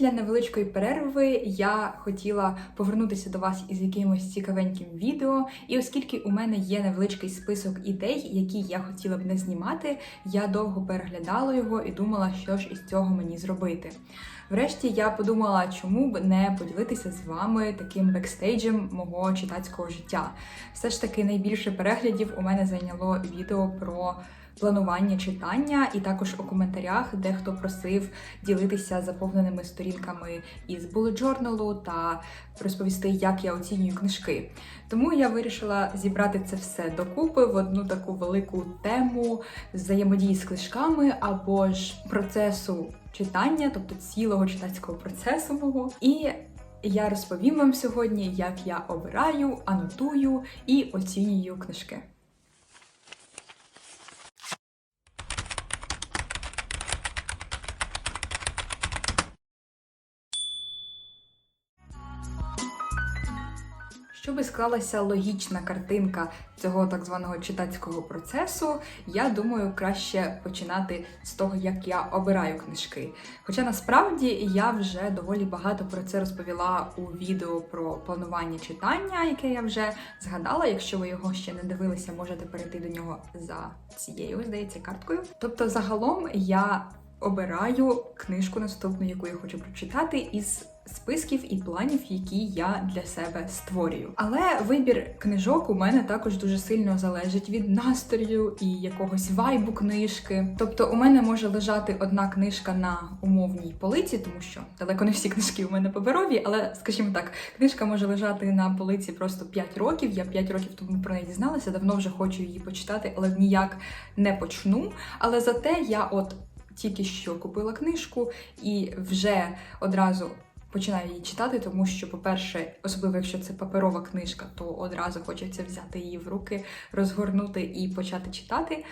Після невеличкої перерви я хотіла повернутися до вас із якимось цікавеньким відео. І оскільки у мене є невеличкий список ідей, які я хотіла б не знімати, я довго переглядала його і думала, що ж із цього мені зробити. Врешті я подумала, чому б не поділитися з вами таким бекстейджем мого читацького життя. Все ж таки найбільше переглядів у мене зайняло відео про планування читання, і також у коментарях дехто просив ділитися заповненими сторінками із bullet journal та розповісти, як я оцінюю книжки. Тому я вирішила зібрати це все докупи в одну таку велику тему взаємодії з книжками або ж процесу читання, тобто цілого читацького процесу мого. І я розповім вам сьогодні, як я обираю, анотую і оцінюю книжки. Щоби склалася логічна картинка цього так званого читацького процесу, я думаю, краще починати з того, як я обираю книжки. Хоча насправді я вже доволі багато про це розповіла у відео про планування читання, яке я вже згадала. Якщо ви його ще не дивилися, можете перейти до нього за цією, здається, карткою. Тобто, загалом я обираю книжку наступну, яку я хочу прочитати, із списків і планів, які я для себе створюю. Але вибір книжок у мене також дуже сильно залежить від настрою і якогось вайбу книжки. Тобто, у мене може лежати одна книжка на умовній полиці, тому що далеко не всі книжки у мене паперові, але скажімо так, книжка може лежати на полиці просто 5 років. Я 5 років тому про неї дізналася, давно вже хочу її почитати, але ніяк не почну. Але зате я от тільки що купила книжку і вже одразу починаю її читати, тому що, по-перше, особливо якщо це паперова книжка, то одразу хочеться взяти її в руки, розгорнути і почати читати.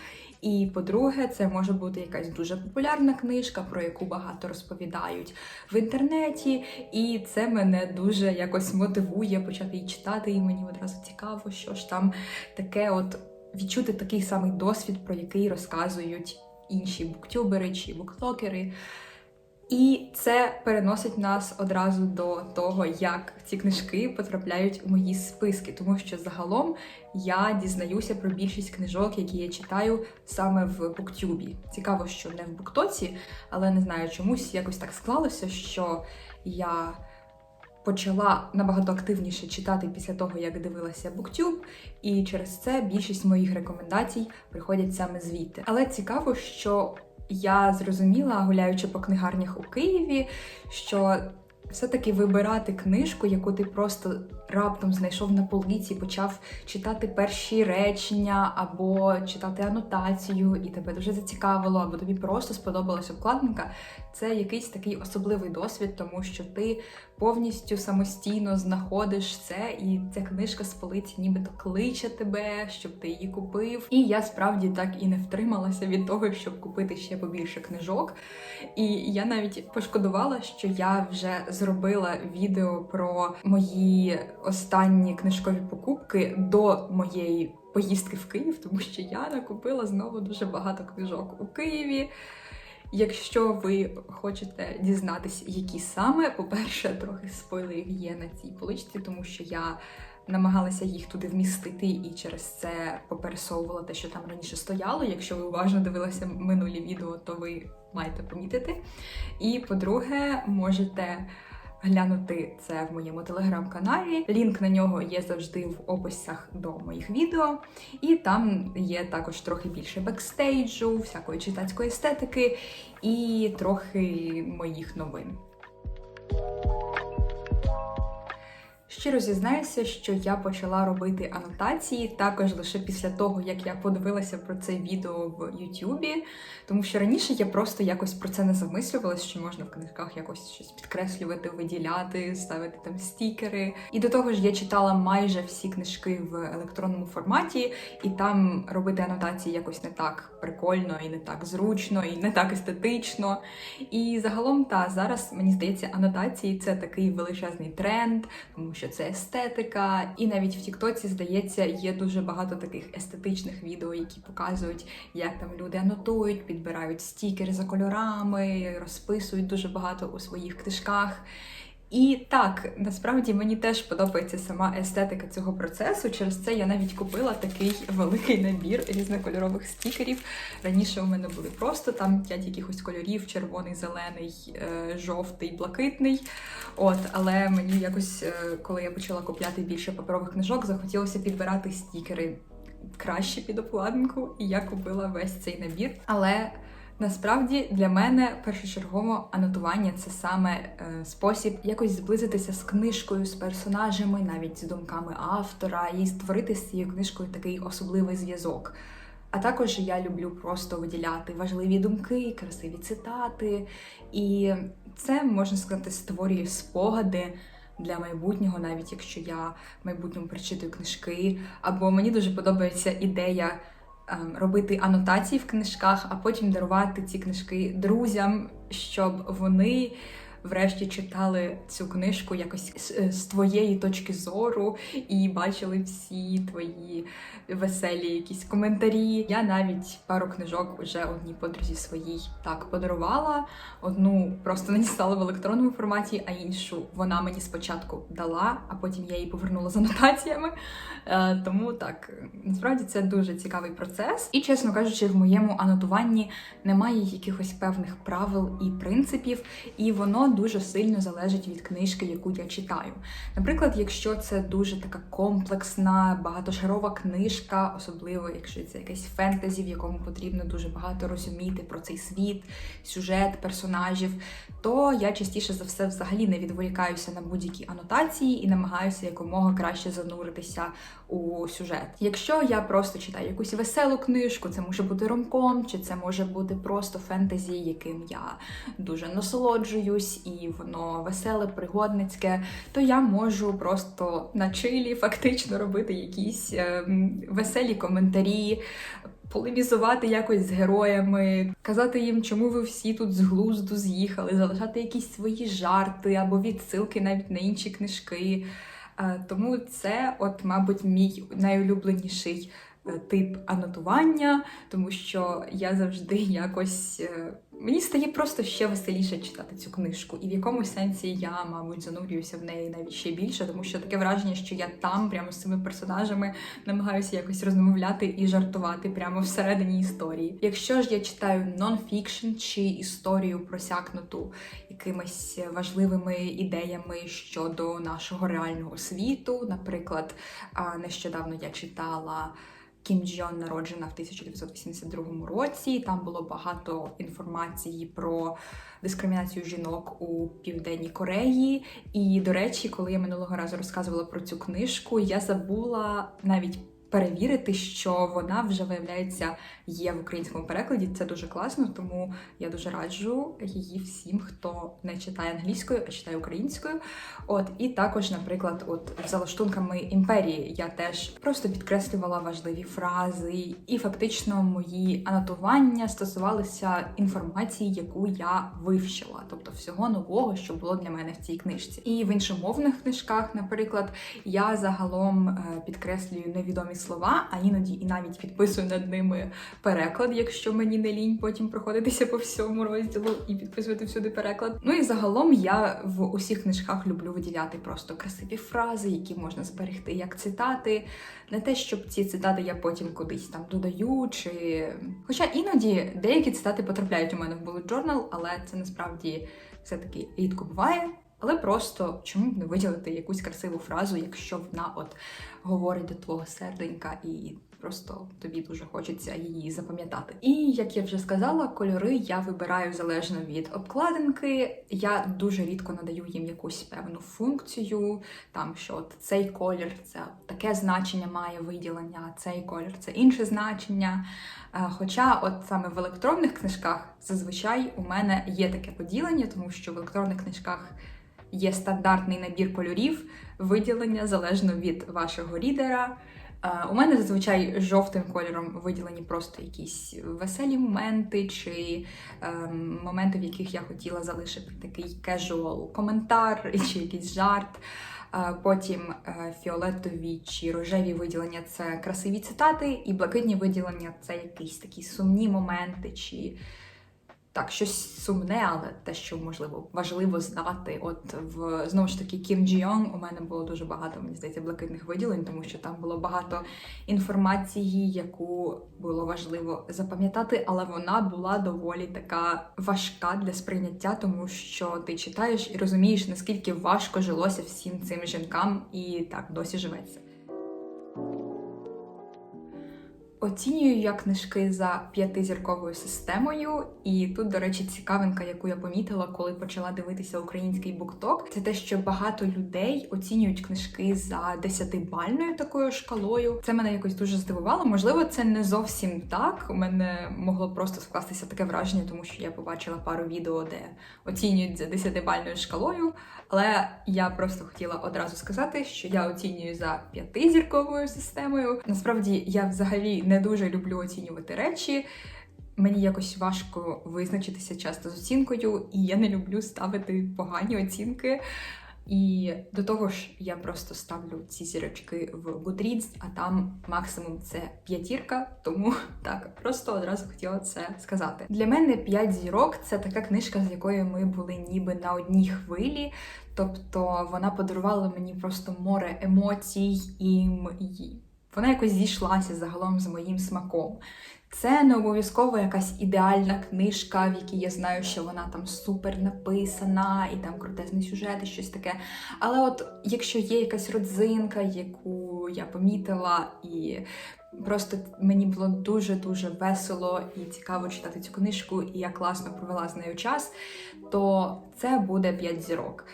І по-друге, це може бути якась дуже популярна книжка, про яку багато розповідають в інтернеті, і це мене дуже якось мотивує почати її читати, і мені одразу цікаво, що ж там таке, от відчути такий самий досвід, про який розказують інші буктюбери чи буктокери. І це переносить нас одразу до того, як ці книжки потрапляють у мої списки, тому що загалом я дізнаюся про більшість книжок, які я читаю саме в буктюбі. Цікаво, що не в буктоці, але не знаю, чомусь якось так склалося, що я почала набагато активніше читати після того, як дивилася буктюб, і через це більшість моїх рекомендацій приходять саме звідти. Але цікаво, що я зрозуміла, гуляючи по книгарнях у Києві, що все-таки вибирати книжку, яку ти просто раптом знайшов на полиці, почав читати перші речення або читати анотацію, і тебе дуже зацікавило, або тобі просто сподобалась обкладинка. Це якийсь такий особливий досвід, тому що ти повністю самостійно знаходиш це, і ця книжка з полиці нібито кличе тебе, щоб ти її купив. І я справді так і не втрималася від того, щоб купити ще побільше книжок. І я навіть пошкодувала, що я вже зробила відео про мої останні книжкові покупки до моєї поїздки в Київ, тому що я накупила знову дуже багато книжок у Києві. Якщо ви хочете дізнатися, які саме, по-перше, трохи спойлерів є на цій поличці, тому що я намагалася їх туди вмістити і через це попересовувала те, що там раніше стояло. Якщо ви уважно дивилися минулі відео, то ви маєте помітити. І по-друге, можете глянути це в моєму телеграм-каналі. Лінк на нього є завжди в описах до моїх відео. І там є також трохи більше бекстейджу, всякої читацької естетики і трохи моїх новин. Щиро зізнаюся, що я почала робити анотації також лише після того, як я подивилася про це відео в Ютубі, тому що раніше я просто якось про це не замислювалася, що можна в книжках якось щось підкреслювати, виділяти, ставити там стікери. І до того ж, я читала майже всі книжки в електронному форматі, і там робити анотації якось не так прикольно, і не так зручно, і не так естетично. І загалом, та зараз мені здається, анотації це такий величезний тренд, тому що це естетика. І навіть в Тіктоці, здається, є дуже багато таких естетичних відео, які показують, як там люди анотують, підбирають стікери за кольорами, розписують дуже багато у своїх книжках. І так, насправді мені теж подобається сама естетика цього процесу. Через це я навіть купила такий великий набір різнокольорових стікерів. Раніше у мене були просто там п'ять якихось кольорів: червоний, зелений, е, жовтий, блакитний. От, але мені якось, е, коли я почала купляти більше паперових книжок, захотілося підбирати стікери краще під обкладинку, і я купила весь цей набір. Але Насправді для мене першочергово анотування це саме е, спосіб якось зблизитися з книжкою, з персонажами, навіть з думками автора, і створити з цією книжкою такий особливий зв'язок. А також я люблю просто виділяти важливі думки, красиві цитати. І це можна сказати створює спогади для майбутнього, навіть якщо я в майбутньому прочитаю книжки. Або мені дуже подобається ідея. Ем, робити анотації в книжках, а потім дарувати ці книжки друзям, щоб вони врешті читали цю книжку якось з, з твоєї точки зору і бачили всі твої веселі якісь коментарі. Я навіть пару книжок вже одній подрузі своїй так подарувала. Одну просто надіслала в електронному форматі, а іншу вона мені спочатку дала, а потім я її повернула з анотаціями. Е, тому так, насправді це дуже цікавий процес. І, чесно кажучи, в моєму анотуванні немає якихось певних правил і принципів, і воно дуже сильно залежить від книжки, яку я читаю. Наприклад, якщо це дуже така комплексна, багатошарова книжка, особливо якщо це якесь фентезі, в якому потрібно дуже багато розуміти про цей світ, сюжет, персонажів, то я частіше за все взагалі не відволікаюся на будь-які анотації і намагаюся якомога краще зануритися у сюжет. Якщо я просто читаю якусь веселу книжку, це може бути ромком, чи це може бути просто фентезі, яким я дуже насолоджуюсь, і воно веселе, пригодницьке, то я можу просто на чилі фактично робити якісь е, веселі коментарі. Полемізувати якось з героями, казати їм, чому ви всі тут з глузду з'їхали, залишати якісь свої жарти або відсилки навіть на інші книжки. Е, тому це, от, мабуть, мій найулюбленіший тип анотування, тому що я завжди якось. Е, мені стає просто ще веселіше читати цю книжку, і в якомусь сенсі я, мабуть, занурююся в неї навіть ще більше, тому що таке враження, що я там, прямо з цими персонажами, намагаюся якось розмовляти і жартувати прямо всередині історії. Якщо ж я читаю нонфікшн чи історію просякнуту якимись важливими ідеями щодо нашого реального світу, наприклад, нещодавно я читала. Кім Джон народжена в 1982 році. Там було багато інформації про дискримінацію жінок у південній Кореї. І, до речі, коли я минулого разу розказувала про цю книжку, я забула навіть перевірити, що вона вже виявляється є в українському перекладі. Це дуже класно, тому я дуже раджу її всім, хто не читає англійською, а читає українською. От і також, наприклад, от за лаштунками імперії я теж просто підкреслювала важливі фрази, і фактично мої анотування стосувалися інформації, яку я вивчила, тобто всього нового, що було для мене в цій книжці. І в іншомовних книжках, наприклад, я загалом е, підкреслюю невідомі слова, а іноді і навіть підписую над ними переклад, якщо мені не лінь потім проходитися по всьому розділу і підписувати всюди переклад. Ну і загалом я в усіх книжках люблю виділяти просто красиві фрази, які можна зберегти як цитати. Не те, щоб ці цитати я потім кудись там додаю, чи. Хоча іноді деякі цитати потрапляють у мене в bullet journal, але це насправді все-таки рідко буває. Але просто чому б не виділити якусь красиву фразу, якщо вона от говорить до твого серденька і просто тобі дуже хочеться її запам'ятати. І як я вже сказала, кольори я вибираю залежно від обкладинки. Я дуже рідко надаю їм якусь певну функцію, там що от цей колір це таке значення має виділення, цей колір це інше значення. Е, хоча, от саме в електронних книжках зазвичай у мене є таке поділення, тому що в електронних книжках є стандартний набір кольорів, виділення залежно від вашого рідера. Е, у мене зазвичай жовтим кольором виділені просто якісь веселі моменти, чи ем, моменти, в яких я хотіла залишити такий casual коментар чи якийсь жарт. Е, Потім е, фіолетові чи рожеві виділення це красиві цитати, і блакитні виділення це якісь такі сумні моменти, чи так, щось сумне, але те, що можливо важливо знати. От в знову ж таки Кім Джі у мене було дуже багато, мені здається, блакитних виділень, тому що там було багато інформації, яку було важливо запам'ятати, але вона була доволі така важка для сприйняття, тому що ти читаєш і розумієш, наскільки важко жилося всім цим жінкам, і так досі живеться. Оцінюю я книжки за п'ятизірковою системою, і тут, до речі, цікавинка, яку я помітила, коли почала дивитися український букток, це те, що багато людей оцінюють книжки за десятибальною такою шкалою. Це мене якось дуже здивувало. Можливо, це не зовсім так. У мене могло просто скластися таке враження, тому що я побачила пару відео, де оцінюють за десятибальною шкалою. Але я просто хотіла одразу сказати, що я оцінюю за п'ятизірковою системою. Насправді я взагалі не дуже люблю оцінювати речі. Мені якось важко визначитися часто з оцінкою, і я не люблю ставити погані оцінки. І до того ж, я просто ставлю ці зірочки в Goodreads, а там максимум це п'ятірка, тому так, просто одразу хотіла це сказати. Для мене п'ять зірок це така книжка, з якою ми були ніби на одній хвилі. Тобто вона подарувала мені просто море емоцій, і вона якось зійшлася загалом з моїм смаком. Це не обов'язково якась ідеальна книжка, в якій я знаю, що вона там супер написана, і там крутезний сюжет, і щось таке. Але от якщо є якась родзинка, яку я помітила, і просто мені було дуже-дуже весело і цікаво читати цю книжку, і я класно провела з нею час, то це буде 5 зірок.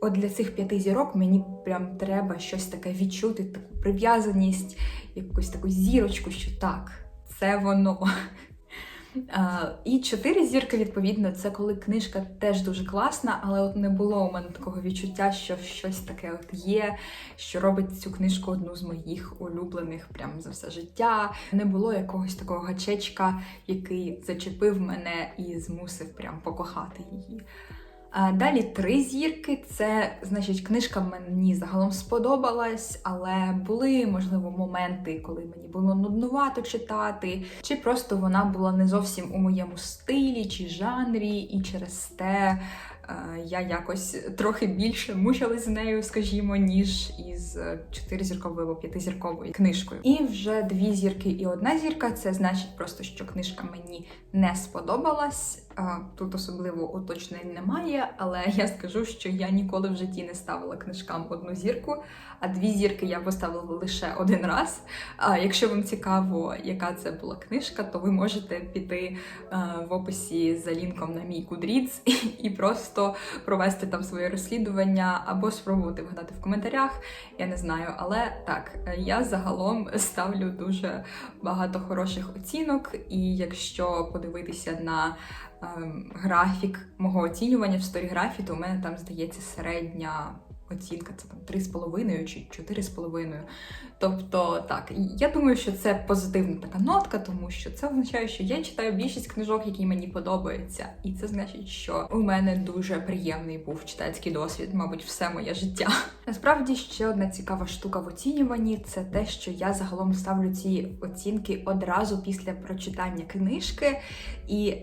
От для цих п'яти зірок мені прям треба щось таке відчути, таку прив'язаність, якусь таку зірочку, що так, це воно. І чотири зірки, відповідно, це коли книжка теж дуже класна, але от не було у мене такого відчуття, що щось таке от є, що робить цю книжку одну з моїх улюблених прям за все життя. Не було якогось такого гачечка, який зачепив мене і змусив прям покохати її. А Далі три зірки. Це значить, книжка мені загалом сподобалась, але були, можливо, моменти, коли мені було нуднувато читати, чи просто вона була не зовсім у моєму стилі чи жанрі, і через те е, я якось трохи більше мучилась з нею, скажімо, ніж із чотиризірковою або п'ятизірковою книжкою. І вже дві зірки і одна зірка це значить просто, що книжка мені не сподобалась. Тут особливо уточнень немає, але я скажу, що я ніколи в житті не ставила книжкам одну зірку, а дві зірки я поставила лише один раз. А якщо вам цікаво, яка це була книжка, то ви можете піти е, в описі за лінком на мій Goodreads і просто провести там своє розслідування або спробувати вгадати в коментарях. Я не знаю, але так, я загалом ставлю дуже багато хороших оцінок, і якщо подивитися на графік мого оцінювання в сторіграфі, то у мене там здається середня оцінка це там 3,5 чи 4,5. Тобто, так, я думаю, що це позитивна така нотка, тому що це означає, що я читаю більшість книжок, які мені подобаються. І це значить, що у мене дуже приємний був читацький досвід, мабуть, все моє життя. Насправді ще одна цікава штука в оцінюванні це те, що я загалом ставлю ці оцінки одразу після прочитання книжки. І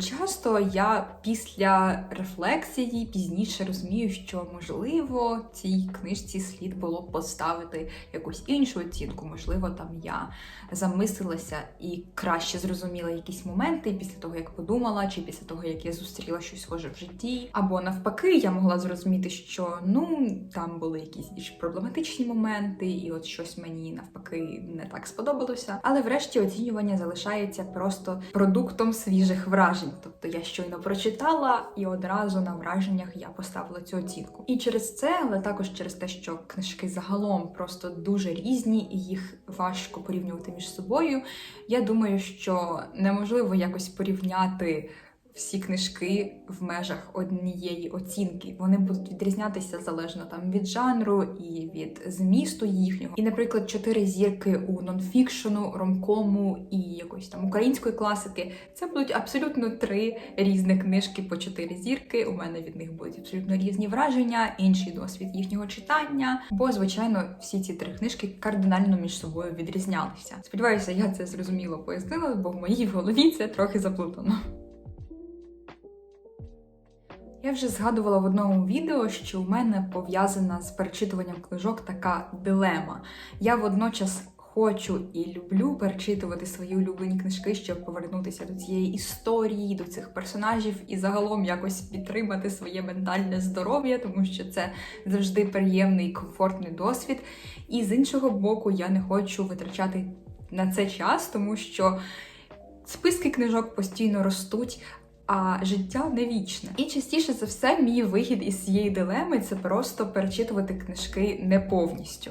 часто я після рефлексії пізніше розумію, що можливо цій книжці слід було поставити якусь іншу оцінку. Можливо, там я замислилася і краще зрозуміла якісь моменти після того, як подумала, чи після того, як я зустріла щось схоже в житті. Або навпаки, я могла зрозуміти, що ну там були якісь більш проблематичні моменти, і от щось мені навпаки не так сподобалося. Але врешті оцінювання залишається просто продуктом свіжих вражень. Тобто я щойно прочитала, і одразу на враженнях я поставила цю оцінку. І через це, але також через те, що книжки загалом просто дуже різні, і їх важко порівнювати між собою. Я думаю, що неможливо якось порівняти всі книжки в межах однієї оцінки. Вони будуть відрізнятися залежно там від жанру і від змісту їхнього. І, наприклад, чотири зірки у нонфікшену, ромкому і якоїсь там української класики. Це будуть абсолютно три різні книжки по чотири зірки. У мене від них будуть абсолютно різні враження, інший досвід їхнього читання. Бо, звичайно, всі ці три книжки кардинально між собою відрізнялися. Сподіваюся, я це зрозуміло пояснила, бо в моїй голові це трохи заплутано. Я вже згадувала в одному відео, що у мене пов'язана з перечитуванням книжок така дилема. Я водночас хочу і люблю перечитувати свої улюблені книжки, щоб повернутися до цієї історії, до цих персонажів і загалом якось підтримати своє ментальне здоров'я, тому що це завжди приємний і комфортний досвід. І з іншого боку, я не хочу витрачати на це час, тому що списки книжок постійно ростуть. А життя не вічне. І частіше за все, мій вихід із цієї дилеми це просто перечитувати книжки не повністю.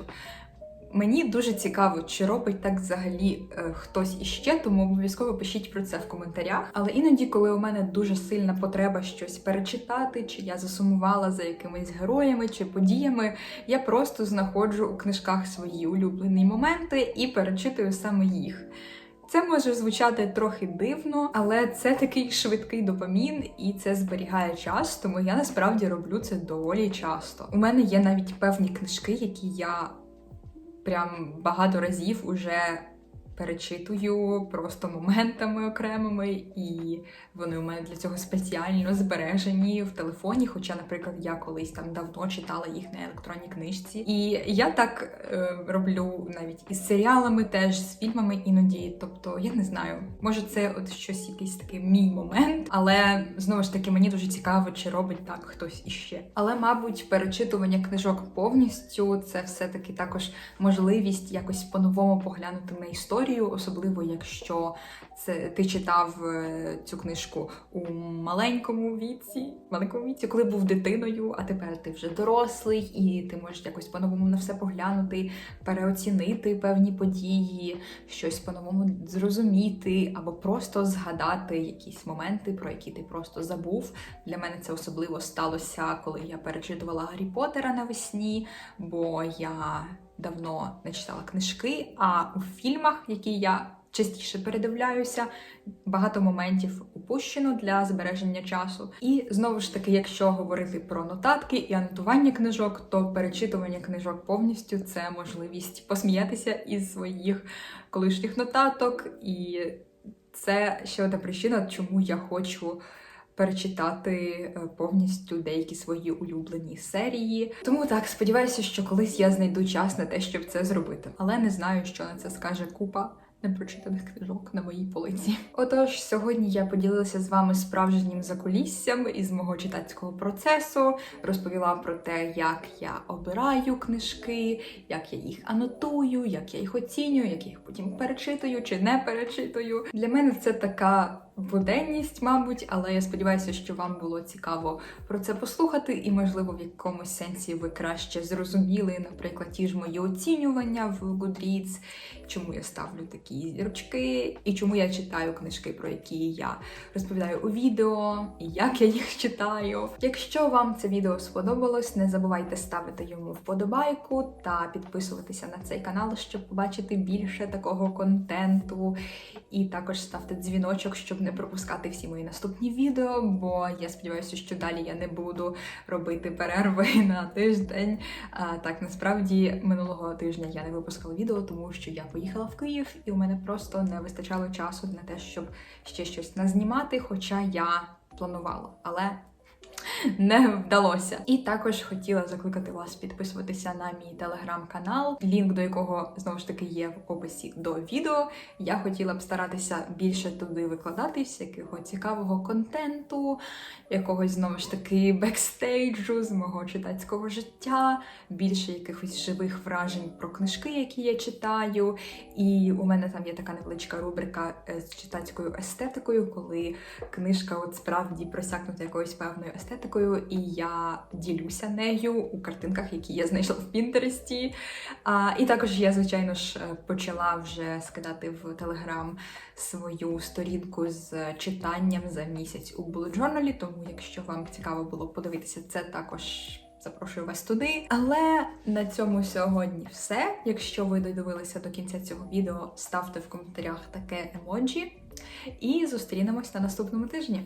Мені дуже цікаво, чи робить так взагалі е, хтось іще, тому обов'язково пишіть про це в коментарях. Але іноді, коли у мене дуже сильна потреба щось перечитати, чи я засумувала за якимись героями чи подіями, я просто знаходжу у книжках свої улюблені моменти і перечитую саме їх. Це може звучати трохи дивно, але це такий швидкий допамін, і це зберігає час, тому я насправді роблю це доволі часто. У мене є навіть певні книжки, які я прям багато разів уже перечитую просто моментами окремими, і вони у мене для цього спеціально збережені в телефоні. Хоча, наприклад, я колись там давно читала їх на електронній книжці. І я так е, роблю навіть із серіалами, теж з фільмами іноді. Тобто, я не знаю, може це от щось, якийсь такий мій момент, але знову ж таки мені дуже цікаво, чи робить так хтось іще. Але, мабуть, перечитування книжок повністю це все-таки також можливість якось по-новому поглянути на історію, особливо якщо це ти читав е, цю книжку у маленькому віці, маленькому віці, коли був дитиною, а тепер ти вже дорослий, і ти можеш якось по-новому на все поглянути, переоцінити певні події, щось по-новому зрозуміти, або просто згадати якісь моменти, про які ти просто забув. Для мене це особливо сталося, коли я перечитувала Гаррі Поттера навесні, бо я давно не читала книжки, а у фільмах, які я частіше передивляюся, багато моментів упущено для збереження часу. І знову ж таки, якщо говорити про нотатки і анотування книжок, то перечитування книжок повністю це можливість посміятися із своїх колишніх нотаток, і це ще одна причина, чому я хочу. Перечитати е, повністю деякі свої улюблені серії. Тому так сподіваюся, що колись я знайду час на те, щоб це зробити. Але не знаю, що на це скаже купа непрочитаних книжок на моїй полиці. Отож, сьогодні я поділилася з вами справжнім закуліссям із мого читацького процесу, розповіла про те, як я обираю книжки, як я їх анотую, як я їх оцінюю, як я їх потім перечитую чи не перечитую. Для мене це така. Буденність, мабуть, але я сподіваюся, що вам було цікаво про це послухати, і, можливо, в якомусь сенсі ви краще зрозуміли, наприклад, ті ж мої оцінювання в Goodreads, чому я ставлю такі зірочки, і чому я читаю книжки, про які я розповідаю у відео, і як я їх читаю. Якщо вам це відео сподобалось, не забувайте ставити йому вподобайку та підписуватися на цей канал, щоб побачити більше такого контенту. І також ставте дзвіночок, щоб не пропускати всі мої наступні відео, бо я сподіваюся, що далі я не буду робити перерви на тиждень. А, так насправді минулого тижня я не випускала відео, тому що я поїхала в Київ, і у мене просто не вистачало часу на те, щоб ще щось назнімати, хоча я планувала. Але не вдалося. І також хотіла закликати вас підписуватися на мій телеграм-канал, лінк до якого знову ж таки є в описі до відео. Я хотіла б старатися більше туди викладати всякого цікавого контенту, якогось знову ж таки бекстейджу з мого читацького життя, більше якихось живих вражень про книжки, які я читаю. І у мене там є така невеличка рубрика з читацькою естетикою, коли книжка от справді просякнута якоюсь певною естетикою картинкою, і я ділюся нею у картинках, які я знайшла в Пінтересті. А, і також я, звичайно ж, е, почала вже скидати в Телеграм свою сторінку з читанням за місяць у Bullet Journal, тому якщо вам цікаво було подивитися це, також запрошую вас туди. Але на цьому сьогодні все. Якщо ви додивилися до кінця цього відео, ставте в коментарях таке емоджі. І зустрінемось на наступному тижні.